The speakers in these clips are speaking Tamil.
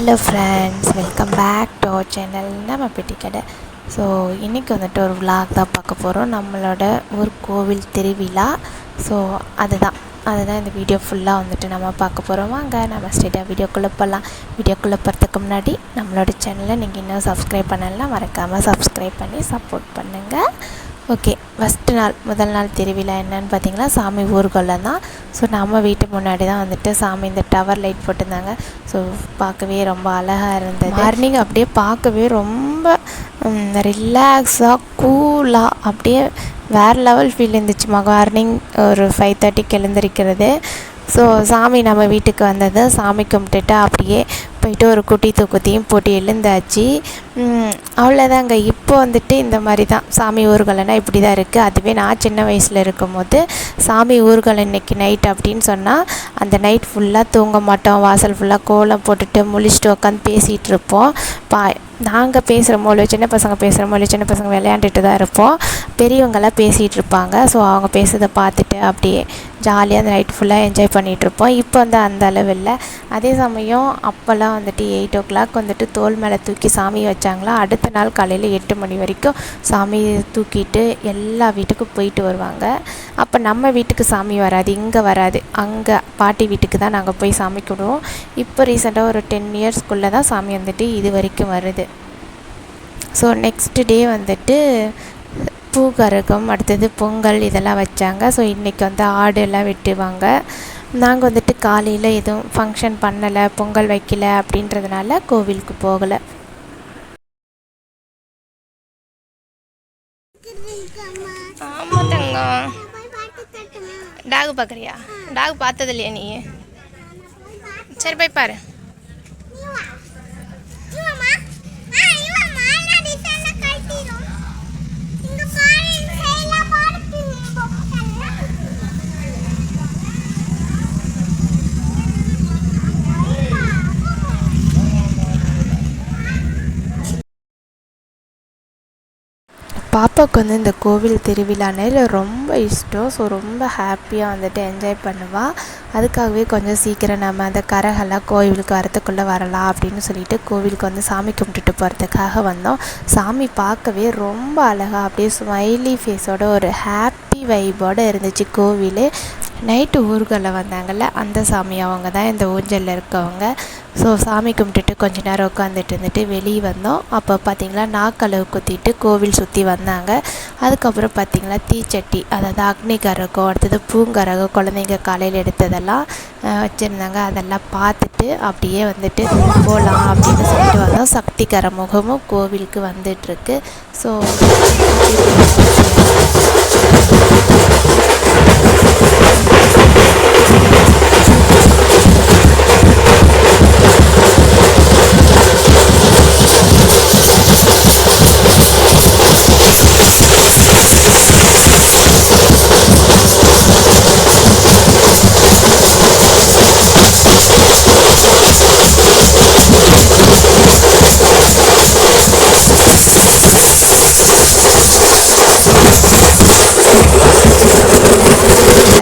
Hello friends welcome back to our channel Namma Petti Kadai. So இன்றைக்கி வந்துட்டு ஒரு விலாக் தான் பார்க்க போகிறோம் நம்மளோட ஒரு கோவில் திருவிழா. ஸோ அதுதான். அதுதான் இந்த வீடியோ ஃபுல்லாக வந்துட்டு நம்ம பார்க்க போகிறோம் வாங்க நம்ம ஸ்ட்ரெயிட்டாக வீடியோக்குள்ளே போகலாம் வீடியோக்குள்ளே போகிறதுக்கு முன்னாடி நம்மளோட சேனலை நீங்கள் இன்னும் சப்ஸ்கிரைப் பண்ணலாம் மறக்காமல் சப்ஸ்கிரைப் பண்ணி சப்போர்ட் பண்ணுங்கள் ஓகே ஃபஸ்ட்டு நாள் முதல் நாள் திருவிழா என்னன்னு பார்த்தீங்கன்னா சாமி ஊர்வலம் தான். ஸோ நம்ம வீட்டு முன்னாடி தான் வந்துட்டு சாமி இந்த டவர் லைட் போட்டிருந்தாங்க. ஸோ பார்க்கவே ரொம்ப அழகாக இருந்தது. மார்னிங் அப்படியே பார்க்கவே ரொம்ப ரிலாக்ஸாக கூலாக அப்படியே வேறு லெவல் ஃபீல் இருந்துச்சு. மார்னிங் ஒரு ஃபைவ் தேர்ட்டிக்கு எழுந்திருக்கிறது. ஸோ சாமி நம்ம வீட்டுக்கு வந்தது. சாமி கும்பிட்டுட்டு அப்படியே போயிட்டு ஒரு குட்டி தூக்கத்தையும் போட்டு எழுந்தாச்சு. அவ்வளோதாங்க இப்போ வந்துட்டு இந்த மாதிரி தான் சாமி ஊர்வலம்னா இப்படி தான் இருக்குது அதுவே நான் சின்ன வயசில் இருக்கும்போது சாமி ஊர்வலம் இன்னைக்கு நைட் அப்படின்னு சொன்னால் அந்த நைட் ஃபுல்லாக தூங்க மாட்டோம். வாசல் ஃபுல்லாக கோலம் போட்டுட்டு முழிச்சிட்டு உட்காந்து பேசிகிட்டு இருப்போம். பா நாங்கள் பேசுகிற இல்லை சின்ன பசங்க பேசுகிற இல்லை சின்ன பசங்க விளையாண்டுட்டு தான் இருப்போம். பெரியவங்களாம் பேசிகிட்டு இருப்பாங்க. ஸோ அவங்க பேசுறதை பார்த்துட்டு அப்படியே ஜாலியாக அந்த நைட் ஃபுல்லாக என்ஜாய் பண்ணிகிட்ருப்போம் இப்போ வந்து அந்த அளவு இல்லை அதே சமயம் அப்போல்லாம் வந்துட்டு எயிட் ஓ கிளாக் வந்துட்டு தோல் மேலே தூக்கி சாமி வச்சாங்களா? அடுத்த நாள் காலையில் எட்டு மணி வரைக்கும் சாமி தூக்கிட்டு எல்லா வீட்டுக்கும் போயிட்டு வருவாங்க. அப்போ நம்ம வீட்டுக்கு சாமி வராது இங்கே வராது. அங்கே பாட்டி வீட்டுக்கு தான் நாங்கள் போய் சாமி கும்பிடுவோம். இப்போ ரீசெண்டாக ஒரு டென் இயர்ஸ்க்குள்ளே தான் சாமி வந்துட்டு இது வரைக்கும் வருது. ஸோ நெக்ஸ்ட் டே வந்துட்டு பூகரகம் அடுத்தது பொங்கல் இதெல்லாம் வச்சாங்க. ஸோ இன்றைக்கி வந்து ஆடு எல்லாம் வெட்டுவாங்க. நாங்கள் வந்துட்டு காலையில் எதுவும் ஃபங்க்ஷன் பண்ணலை பொங்கல் வைக்கல அப்படின்றதுனால கோவிலுக்கு போகலை. ஆமாம் தங்கம் டாக் பார்க்குறியா டாக் பார்த்தது இல்லையா நீ? சரி போய் பாரு. Stop. பாப்பாவுக்கு வந்து இந்த கோவில் திருவிழானால ரொம்ப இஷ்டம். ஸோ ரொம்ப ஹாப்பியாக வந்துட்டு என்ஜாய் பண்ணுவாள் அதுக்காகவே கொஞ்சம் சீக்கிரம் நம்ம அந்த கரகெல்லாம் கோவிலுக்கு வரத்துக்குள்ளே வரலாம் அப்படின்னு சொல்லிட்டு கோவிலுக்கு வந்து சாமி கும்பிட்டுட்டு போகிறதுக்காக வந்தோம். சாமி பார்க்கவே ரொம்ப அழகாக அப்படியே ஸ்மைலி ஃபேஸோட ஒரு ஹாப்பி வைபோடு இருந்துச்சு கோவில். நைட்டு ஊர்களில் வந்தாங்கல்ல அந்த சாமி அவங்க தான் இந்த ஊஞ்சலில் இருக்கவங்க. ஸோ சாமி கும்பிட்டுட்டு கொஞ்ச நேரம் உட்காந்துட்டு இருந்துட்டு வெளியே வந்தோம். அப்போ பார்த்திங்களா நாக்களவு குத்திட்டு கோவில் சுற்றி வந்தாங்க. அதுக்கப்புறம் பார்த்தீங்களா தீச்சட்டி அதாவது அக்னிகரகம் அடுத்தது பூங்கரகம் குழந்தைங்க காலையில் எடுத்ததெல்லாம் வச்சுருந்தாங்க. அதெல்லாம் பார்த்துட்டு அப்படியே வந்துட்டு போகலாம் அப்படின்னு சொல்லிட்டு வந்தோம். சக்திகர முகமும் கோவிலுக்கு வந்துட்டுருக்கு. ஸோ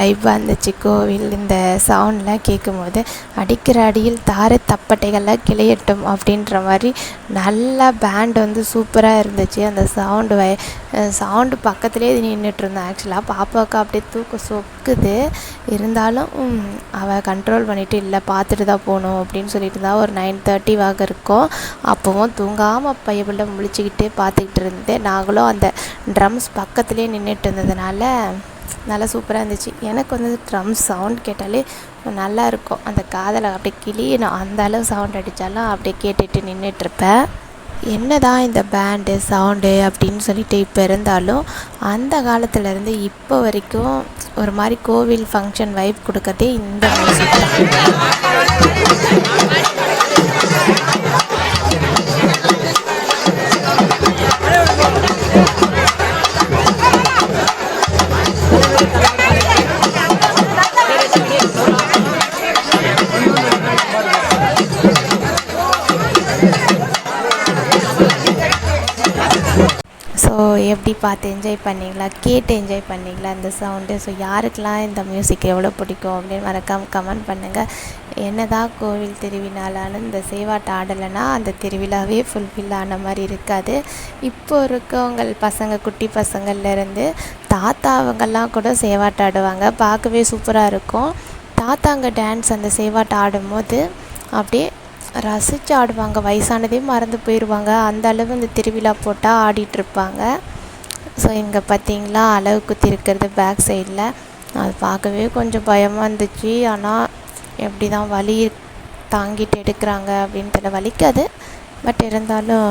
வைப்பாக இருந்துச்சு கோவில் இந்த சவுண்ட்லாம் கேட்கும்போது அடிக்கிற அடியில் தார தப்பட்டைகள்லாம் கிளையட்டும் அப்படின்ற மாதிரி நல்லா பேண்ட் வந்து சூப்பராக இருந்துச்சு. அந்த சவுண்டு வய சவுண்டு பக்கத்துலேயே நின்றுட்டுருந்தேன் ஆக்சுவலாக பாப்பாவுக்கு அப்படியே தூக்கம் சொக்குது. இருந்தாலும் அவள் கண்ட்ரோல் பண்ணிட்டு இல்லை பார்த்துட்டு தான் போகணும் அப்படின்னு சொல்லிட்டு தான் ஒரு நைன் தேர்ட்டி வாக இருக்கும். அப்போவும் தூங்காமல் பையபிள்ள முழிச்சிக்கிட்டே பார்த்துக்கிட்டு இருந்தேன் நாங்களும் அந்த ட்ரம்ஸ் பக்கத்துலேயே நின்றுட்டு இருந்ததுனால நல்லா சூப்பராக இருந்துச்சு. எனக்கு வந்து ட்ரம் சவுண்ட் கேட்டாலே நல்லா இருக்கும். அந்த காதில் அப்படியே கிளியணும் அந்த அளவு சவுண்ட் அடித்தாலும் அப்படியே கேட்டுட்டு நின்றுட்டுருப்பேன் என்னதான் இந்த பேண்டு சவுண்டு அப்படின்னு சொல்லிட்டு இப்போ இருந்தாலும் அந்த காலத்துலேருந்து இப்போ வரைக்கும் ஒரு மாதிரி கோவில் ஃபங்க்ஷன் வைப் கொடுக்கறதே இந்த மியூசிக் எப்படி பார்த்து என்ஜாய் பண்ணீங்களா? கேட்டு என்ஜாய் பண்ணீங்களா இந்த சவுண்டு ஸோ யாருக்கெலாம் இந்த மியூசிக் எவ்வளோ பிடிக்கும் அப்படின்னு மறக்காமல் கமெண்ட் பண்ணுங்கள் என்னதான் கோவில் திருவிழாலான்னு இந்த சேவாட்டம் ஆடலைன்னா அந்த திருவிழாவே ஃபுல்ஃபில் ஆன மாதிரி இருக்காது. இப்போ இருக்கவங்க பசங்க குட்டி பசங்கள்லேருந்து தாத்தா அவங்கெல்லாம் கூட சேவாட்டம் ஆடுவாங்க. பார்க்கவே சூப்பராக இருக்கும். தாத்தாங்க டான்ஸ் அந்த சேவாட்டம் ஆடும்போது அப்படியே ரசித்து ஆடுவாங்க வயசானதே மறந்து போயிடுவாங்க அந்த அளவு இந்த திருவிழா போட்டால் ஆடிட்டுருப்பாங்க. ஸோ இங்கே பார்த்தீங்களா அளவு குத்தி இருக்கிறது பேக் சைடில் அது பார்க்கவே கொஞ்சம் பயமாக இருந்துச்சு. ஆனால் எப்படி தான் வலி தாங்கிட்டு எடுக்கிறாங்க அப்படின்னு தெரியல வலிக்காது. பட் இருந்தாலும்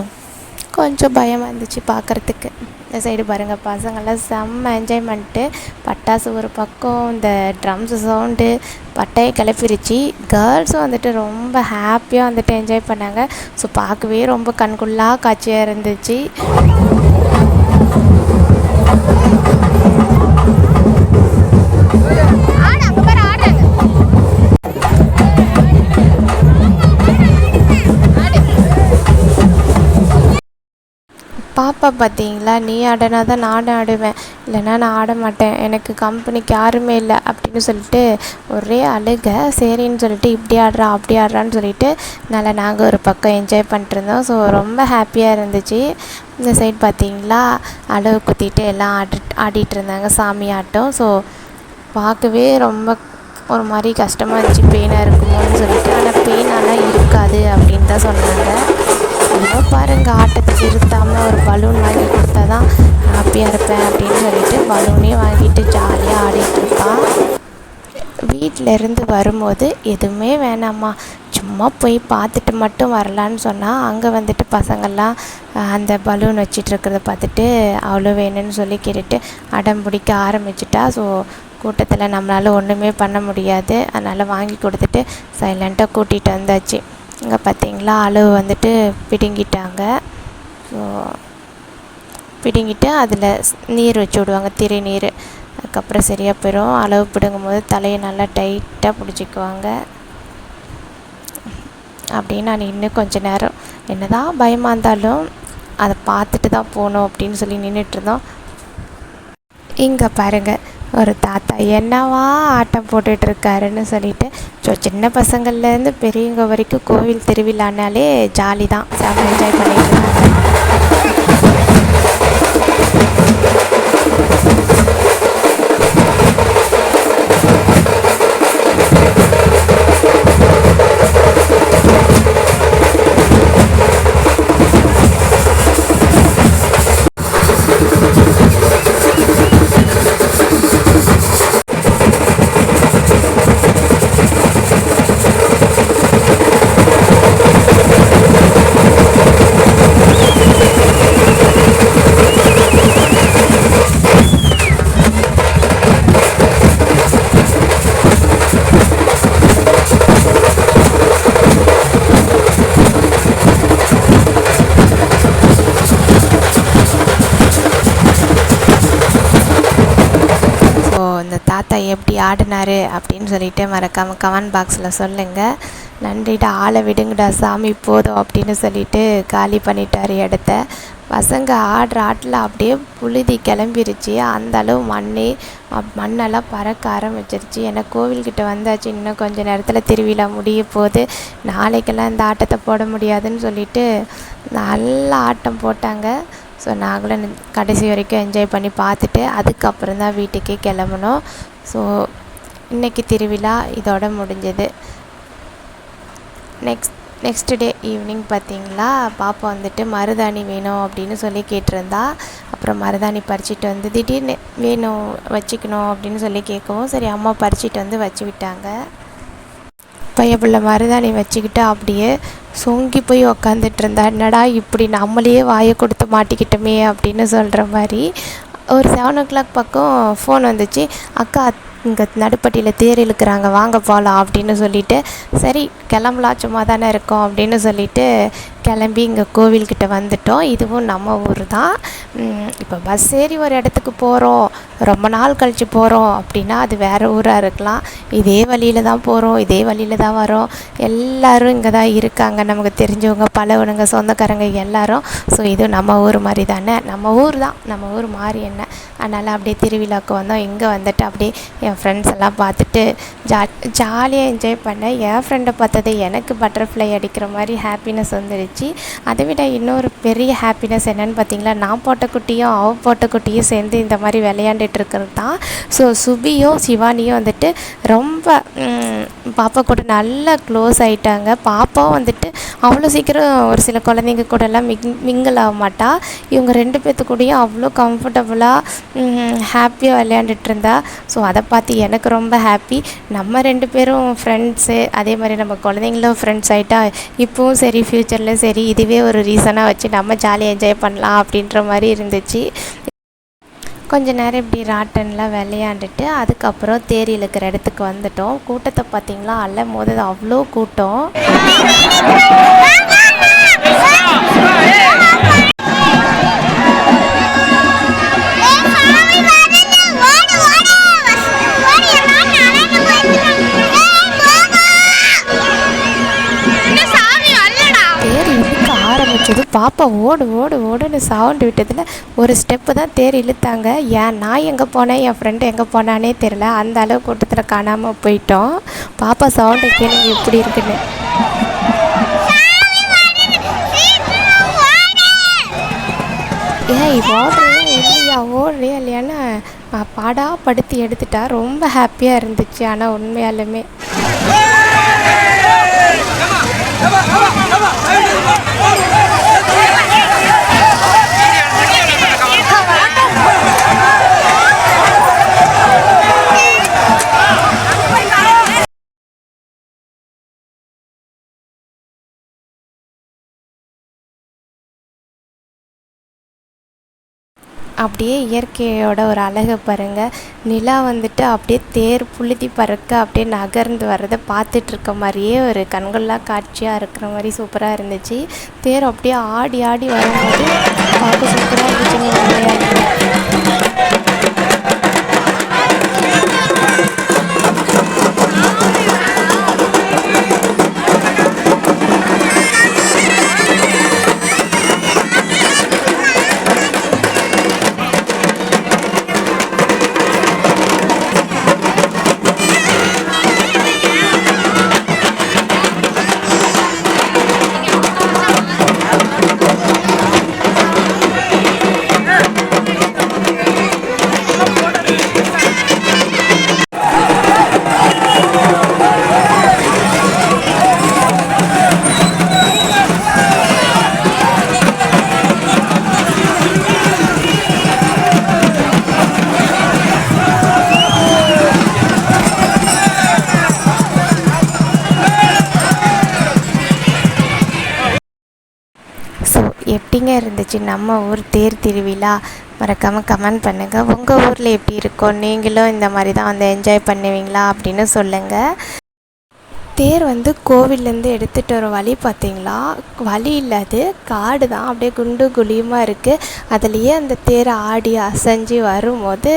கொஞ்சம் பயமாக இருந்துச்சு பார்க்குறதுக்கு. இந்த சைடு பாருங்கள் பசங்கள்லாம் செம்ம என்ஜாய்மெண்ட்டு பட்டாசு ஒரு பக்கம் இந்த ட்ரம்ஸ் சவுண்டு பட்டையை கிளப்பிருச்சு. கேர்ள்ஸும் வந்துட்டு ரொம்ப ஹாப்பியாக வந்துட்டு என்ஜாய் பண்ணாங்க. ஸோ பார்க்கவே ரொம்ப கண்குள்ளா காட்சியாக இருந்துச்சு. பாப்பா பார்த்தீங்களா? நீ ஆடினா தான் நானும் ஆடுவேன். இல்லைன்னா நான் ஆட மாட்டேன். எனக்கு கம்பெனிக்கு யாருமே இல்லை அப்படின்னு சொல்லிட்டு ஒரே அழுக. சரின்னு சொல்லிட்டு இப்படி ஆடுறா அப்படி ஆடுறான்னு சொல்லிட்டு நல்லா நாங்கள் ஒரு பக்கம் என்ஜாய் பண்ணிட்டுருந்தோம் ஸோ ரொம்ப ஹாப்பியாக இருந்துச்சு. இந்த சைடு பார்த்தீங்களா? அழகு குத்திட்டு எல்லாம் ஆடி ஆடிட்டு இருந்தாங்க. சாமி ஆட்டம். ஸோ பார்க்கவே ரொம்ப ஒரு மாதிரி கஷ்டமாக இருந்துச்சு. பெயினாக இருக்குமோன்னு சொல்லிட்டு. ஆனால் பெயினாலாம் இருக்காது அப்படின்னு தான் சொன்னாங்க. பாருங்கள் ஆட்டத்தை நிறுத்தாமல் ஒரு பலூன் வாங்கி கொடுத்தா தான் ஹாப்பியாக இருப்பேன் அப்படின்னு சொல்லிட்டு பலூனே வாங்கிட்டு ஜாலியாக ஆடிட்டு இருப்பான் வீட்டில் இருந்து வரும்போது எதுவுமே வேணாம்மா சும்மா போய் பார்த்துட்டு மட்டும் வரலான்னு சொன்னால் அங்கே வந்துட்டு பசங்கள்லாம் அந்த பலூன் வச்சிட்டு இருக்கிறத பார்த்துட்டு அவ்வளோ வேணும்னு சொல்லி கேட்டுட்டு அடம் பிடிக்க ஆரம்பிச்சிட்டா. ஸோ கூட்டத்தில் நம்மளால் ஒன்றுமே பண்ண முடியாது. அதனால் வாங்கி கொடுத்துட்டு சைலண்ட்டாக கூட்டிகிட்டு வந்தாச்சு. இங்கே பார்த்தீங்களா அளவு வந்துட்டு பிடுங்கிட்டாங்க. ஸோ பிடுங்கிட்டு அதில் நீர் வச்சு விடுவாங்க திரை நீர் அதுக்கப்புறம் சரியாக போயிடும் அளவு பிடுங்கும் போது தலையை நல்லா டைட்டாக பிடிச்சிக்குவாங்க. அப்படியே நான் இன்னும் கொஞ்ச நேரம் என்ன தான் பயமாக இருந்தாலும் அதை பார்த்துட்டு தான் போகணும் அப்படின்னு சொல்லி நின்றுட்டு இருந்தோம். இங்கே பாருங்கள் ஒரு தாத்தா என்னவா ஆட்டம் போட்டுட்டு இருக்காருன்னு சொல்லிட்டு ஸோ சின்ன பசங்கள்லேருந்து பெரியவங்க வரைக்கும் கோவில் திருவிழானாலே ஜாலி தான் செம்ம என்ஜாய் பண்ணிட்டு தாத்தா எப்படி ஆடினாரு அப்படின்னு சொல்லிட்டு மறக்காமல் கமெண்ட் பாக்ஸில் சொல்லுங்கள் நன்றிட்டு ஆளை விடுங்கடா சாமி போதும் அப்படின்னு சொல்லிட்டு காலி பண்ணிட்டார் இடத்த. பசங்க ஆடுற ஆட்டில் அப்படியே புழுதி கிளம்பிருச்சு. அந்த அளவு மண்ணே மண்ணெல்லாம் பறக்க ஆரம்பிச்சிருச்சு. ஏன்னா கோவில்கிட்ட வந்தாச்சு. இன்னும் கொஞ்ச நேரத்தில் திருவிழா முடிய போகுது. நாளைக்கெல்லாம் இந்த ஆட்டத்தை போட முடியாதுன்னு சொல்லிட்டு நல்லா ஆட்டம் போட்டாங்க. ஸோ நாங்களும் கடைசி வரைக்கும் என்ஜாய் பண்ணி பார்த்துட்டு அதுக்கப்புறம் தான் வீட்டுக்கே கிளம்புனோம் ஸோ இன்றைக்கி திருவிழா இதோட முடிஞ்சது. நெக்ஸ்ட் நெக்ஸ்ட் டே ஈவினிங் பார்த்தீங்களா? பாப்பா வந்துட்டு மருதாணி வேணும் அப்படின்னு சொல்லி கேட்டிருந்தா. அப்புறம் மருதாணி பறிச்சிட்டு வந்து திடீர்னு வேணும் வச்சுக்கணும் அப்படின்னு சொல்லி கேட்கவும் சரி அம்மா பறிச்சிட்டு வந்து வச்சு விட்டாங்க. பையப்புள்ள மருதாணி வச்சுக்கிட்டு அப்படியே சொங்கி போய் உக்காந்துட்டு இருந்தா என்னடா இப்படி நம்மளையே வாயை கொடுத்து மாட்டிக்கிட்டோமே அப்படின்னு சொல்கிற மாதிரி. ஒரு செவன் ஓ கிளாக் பக்கம் ஃபோன் வந்துச்சு. அக்கா இங்கே நடுப்பட்டியில் தேர் இழுக்கிறாங்க வாங்க போகலாம் அப்படின்னு சொல்லிட்டு சரி கிளம்பலாம் சும்மா தானே இருக்கோம் அப்படின்னு சொல்லிட்டு கிளம்பி இங்கே கோவில்கிட்ட வந்துட்டோம். இதுவும் நம்ம ஊர் தான். இப்போ பஸ் ஏறி ஒரு இடத்துக்கு போகிறோம் ரொம்ப நாள் கழித்து போகிறோம் அப்படின்னா அது வேறு ஊராக இருக்கலாம். இதே வழியில் தான் போகிறோம் இதே வழியில் தான் வரோம். எல்லோரும் இங்கே தான் இருக்காங்க. நமக்கு தெரிஞ்சவங்க பழவனுங்க சொந்தக்காரங்க எல்லோரும். ஸோ இது நம்ம ஊர் மாதிரி தானே? நம்ம ஊர் தான். நம்ம ஊர் மாதிரி என்ன? அதனால் அப்படியே திருவிழாவுக்கு வந்தோம். இங்கே வந்துட்டு அப்படியே என் ஃப்ரெண்ட்ஸ் எல்லாம் பார்த்துட்டு ஜா ஜாலியாக என்ஜாய் பண்ணேன் என் ஃப்ரெண்டை பார்த்தது எனக்கு பட்டர்ஃப்ளை அடிக்கிற மாதிரி ஹாப்பினஸ் வந்துடுச்சு அதை விட இன்னொரு பெரிய ஹாப்பினஸ் என்னென்னு பார்த்தீங்களா நான் போட்ட குட்டியும் அவ போட்ட குட்டியும் சேர்ந்து இந்த மாதிரி விளையாண்டுட்டு இருக்கிறது தான். ஸோ சுபியும் சிவானியும் வந்துட்டு ரொம்ப பாப்பா கூட நல்லா க்ளோஸ் ஆகிட்டாங்க பாப்பாவும் வந்துட்டு அவ்வளோ சீக்கிரம் ஒரு சில குழந்தைங்க கூடலாம் மிங் மிங்கிள் ஆக மாட்டா. இவங்க ரெண்டு பேர்த்து கூடயும் அவ்வளோ கம்ஃபர்டபுளாக ஹாப்பியாக விளையாண்டுட்டு இருந்தா. ஸோ அதை பார்த்து எனக்கு ரொம்ப ஹாப்பி நம்ம ரெண்டு பேரும் ஃப்ரெண்ட்ஸு அதே மாதிரி நம்ம குழந்தைங்களும் ஃப்ரெண்ட்ஸ் ஆகிட்டா இப்போவும் சரி ஃப்யூச்சரில் சரி சரி இதுவே ஒரு ரீசனாக வச்சு நம்ம ஜாலியாக என்ஜாய் பண்ணலாம் அப்படின்ற மாதிரி இருந்துச்சு கொஞ்ச நேரம் இப்படி ராட்டன்லாம் விளையாண்டுட்டு அதுக்கப்புறம் தேர் இழுக்கிற இடத்துக்கு வந்துட்டோம் கூட்டத்தை பார்த்தீங்களா அல்லும் போது அவ்வளோ கூட்டம் பாப்பா ஓடு ஓடு ஓடுன்னு சவுண்டு விட்டதில் ஒரு ஸ்டெப்பு தான் தேர் இழுத்தாங்க. ஏன் நான் எங்கே போனேன்? என் ஃப்ரெண்டு எங்கே போனானே தெரில அந்த அளவு கூட்டத்தில் காணாமல் போயிட்டோம். பாப்பா சவுண்டை கேளுங்க எப்படி இருக்குன்னு. ஏன் ஓடுறியா இல்லையா? ஓடுறியா இல்லையான்னு பாடா படுத்தி எடுத்துட்டா. ரொம்ப ஹாப்பியாக இருந்துச்சு. ஆனால் உண்மையாலுமே. அப்படியே இயற்கையோட ஒரு அழகை பாருங்கள் நிலா வந்துட்டு அப்படியே தேர் புழுதி பறக்க அப்படியே நகர்ந்து வர்றதை பார்த்துட்ருக்க மாதிரியே ஒரு கண்கொள்ளா காட்சியாக இருக்கிற மாதிரி சூப்பராக இருந்துச்சு. தேர் அப்படியே ஆடி ஆடி வரும்போது பார்க்க சூப்பராக இருந்துச்சுங்க. எப்படிங்க இருந்துச்சு? நம்ம ஊர் தேர் திருவிழா. மறக்காமல் கமெண்ட் பண்ணுங்கள் உங்கள் ஊரில் எப்படி இருக்கும் நீங்களும் இந்த மாதிரி தான் வந்து என்ஜாய் பண்ணுவீங்களா அப்படின்னு சொல்லுங்கள் தேர் வந்து கோவில்லேருந்து எடுத்துகிட்டு வர வழி பார்த்தீங்களா? வழி இல்லை அது. காடு தான். அப்படியே குண்டு குழியுமாக இருக்குது அதுலேயே அந்த தேர் ஆடி அசைஞ்சு வரும்போது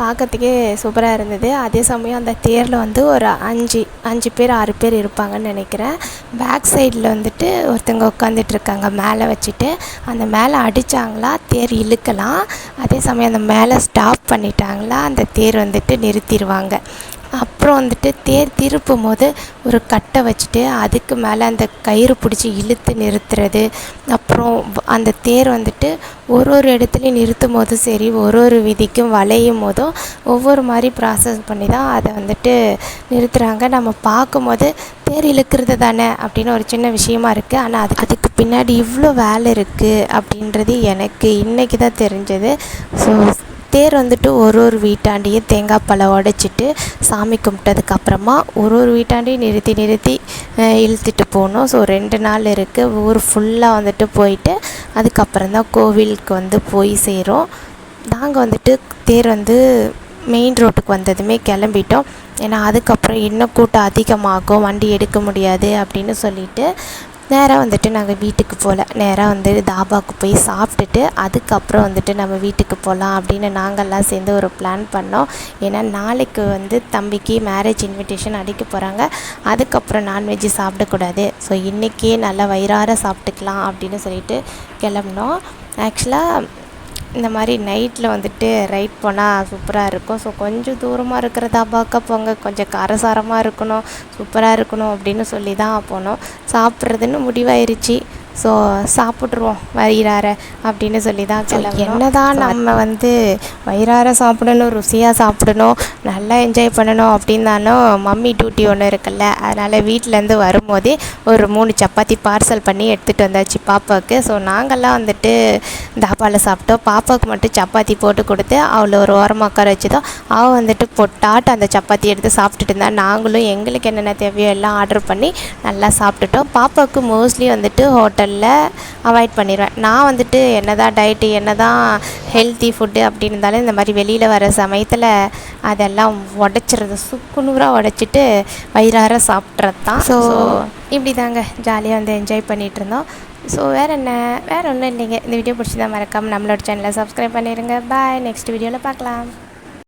பார்க்கறதுக்கே சூப்பராக இருந்தது. அதே சமயம் அந்த தேரில் வந்து ஒரு அஞ்சு அஞ்சு பேர் ஆறு பேர் இருப்பாங்கன்னு நினைக்கிறேன். பேக் சைடில் வந்துட்டு ஒருத்தவங்க உட்காந்துட்டு இருக்காங்க. மேலே வச்சுட்டு. அந்த மேலே அடித்தாங்களா தேர் இழுக்கலாம். அதே சமயம் அந்த மேலே ஸ்டாப் பண்ணிட்டாங்களா? அந்த தேர் வந்துட்டு நிறுத்திடுவாங்க. அப்புறம் வந்துட்டு தேர் திருப்பும் போது ஒரு கட்டை வச்சுட்டு அதுக்கு மேலே அந்த கயிறு பிடிச்சி இழுத்து நிறுத்துறது. அப்புறம் அந்த தேர் வந்துட்டு ஒரு ஒரு இடத்துலையும் நிறுத்தும் போதும் சரி ஒரு ஒரு விதிக்கும் வளையும் போதும் ஒவ்வொரு மாதிரி ப்ராசஸ் பண்ணி தான் அதை வந்துட்டு நிறுத்துகிறாங்க நம்ம பார்க்கும்போது தேர் இழுக்கிறது தானே அப்படின்னு ஒரு சின்ன விஷயமா இருக்குது ஆனால் அது அதுக்கு பின்னாடி இவ்வளோ வேலை இருக்குது அப்படின்றது எனக்கு இன்றைக்கி தான் தெரிஞ்சது. ஸோ தேர் வந்துட்டு ஒரு ஒரு வீட்டாண்டியும் தேங்காய் பழம் உடைச்சிட்டு சாமி கும்பிட்டதுக்கப்புறமா ஒரு ஒரு வீட்டாண்டையும் நிறுத்தி நிறுத்தி இழுத்துட்டு போகணும். ஸோ ரெண்டு நாள் இருக்குது ஊர் ஃபுல்லாக வந்துட்டு போயிட்டு அதுக்கப்புறம் தான் கோவிலுக்கு வந்து போய் சேரும். நாங்கள் வந்துட்டு தேர் வந்து மெயின் ரோட்டுக்கு வந்ததுமே கிளம்பிட்டோம். ஏன்னா அதுக்கப்புறம் இன்னும் கூட்டம் அதிகமாகும். வண்டி எடுக்க முடியாது அப்படின்னு சொல்லிட்டு நேராக வந்துட்டு நாங்கள் வீட்டுக்கு போகல நேராக வந்து தாபாவுக்கு போய் சாப்பிட்டுட்டு அதுக்கப்புறம் வந்துட்டு நம்ம வீட்டுக்கு போகலாம் அப்படின்னு நாங்கள்லாம் சேர்ந்து ஒரு பிளான் பண்ணோம். ஏன்னா நாளைக்கு வந்து தம்பிக்கு மேரேஜ் இன்விடேஷன் அடிக்க போகிறாங்க அதுக்கப்புறம் நான்வெஜ்ஜு சாப்பிடக்கூடாது. ஸோ இன்றைக்கே நல்லா வயிறார சாப்பிட்டுக்கலாம் அப்படின்னு சொல்லிட்டு கிளம்புனோம். ஆக்சுவலாக இந்த மாதிரி நைட்டில் வந்துட்டு ரைட் போனால் சூப்பராக இருக்கும். ஸோ கொஞ்சம் தூரமாக இருக்கிற தாபாக்கா போங்க. கொஞ்சம் காரசாரமாக இருக்கணும் சூப்பராக இருக்கணும் அப்படின்னு சொல்லி தான் போனோம். சாப்பிட்றதுன்னு முடிவாயிருச்சு. ஸோ சாப்பிட்ருவோம் வயிறார அப்படின்னு சொல்லி தான் கிளம்பி என்ன தான் நம்ம வந்து வயிறார சாப்பிடணும் ருசியாக சாப்பிடணும் நல்லா என்ஜாய் பண்ணணும் அப்படின்னாலும் மம்மி டியூட்டி ஒன்று இருக்குல்ல. அதனால் வீட்டிலேருந்து வரும்போதே ஒரு மூணு சப்பாத்தி பார்சல் பண்ணி எடுத்துகிட்டு வந்தாச்சு பாப்பாவுக்கு. ஸோ நாங்கள்லாம் வந்துட்டு தாபாவில் சாப்பிட்டோம். பாப்பாவுக்கு மட்டும் சப்பாத்தி போட்டு கொடுத்து அவளை ஒரு ஓரமாக உட்கார வச்சுதோம் அவள் வந்துட்டு பொட்டாட்டு அந்த சப்பாத்தி எடுத்து சாப்பிட்டுட்டு இருந்தா. நாங்களும் எங்களுக்கு என்னென்ன தேவையோ எல்லாம் ஆர்டர் பண்ணி நல்லா சாப்பிட்டுட்டோம். பாப்பாவுக்கு மோஸ்ட்லி வந்துட்டு ஹோட்டலில் அவாய்ட் பண்ணிடுவேன். நான் வந்துட்டு என்ன தான் டயட்டு என்ன தான் ஹெல்த்தி ஃபுட்டு அப்படின்னு இருந்தாலும் இந்த மாதிரி வெளியில் வர சமயத்தில் அதெல்லாம் உடச்சிறது சுக்குநூறாக உடச்சிட்டு வயிறார சாப்பிட்றது தான் ஸோ இப்படி தாங்க ஜாலியாக வந்து என்ஜாய் பண்ணிகிட்டு இருந்தோம் ஸோ வேறு என்ன? வேறு ஒன்றும் இல்லைங்க. இந்த வீடியோ பிடிச்சிருந்தா மறக்காமல் நம்மளோட சேனலை சப்ஸ்கிரைப் பண்ணிடுங்க பாய் நெக்ஸ்ட் வீடியோவில் பார்க்கலாம்.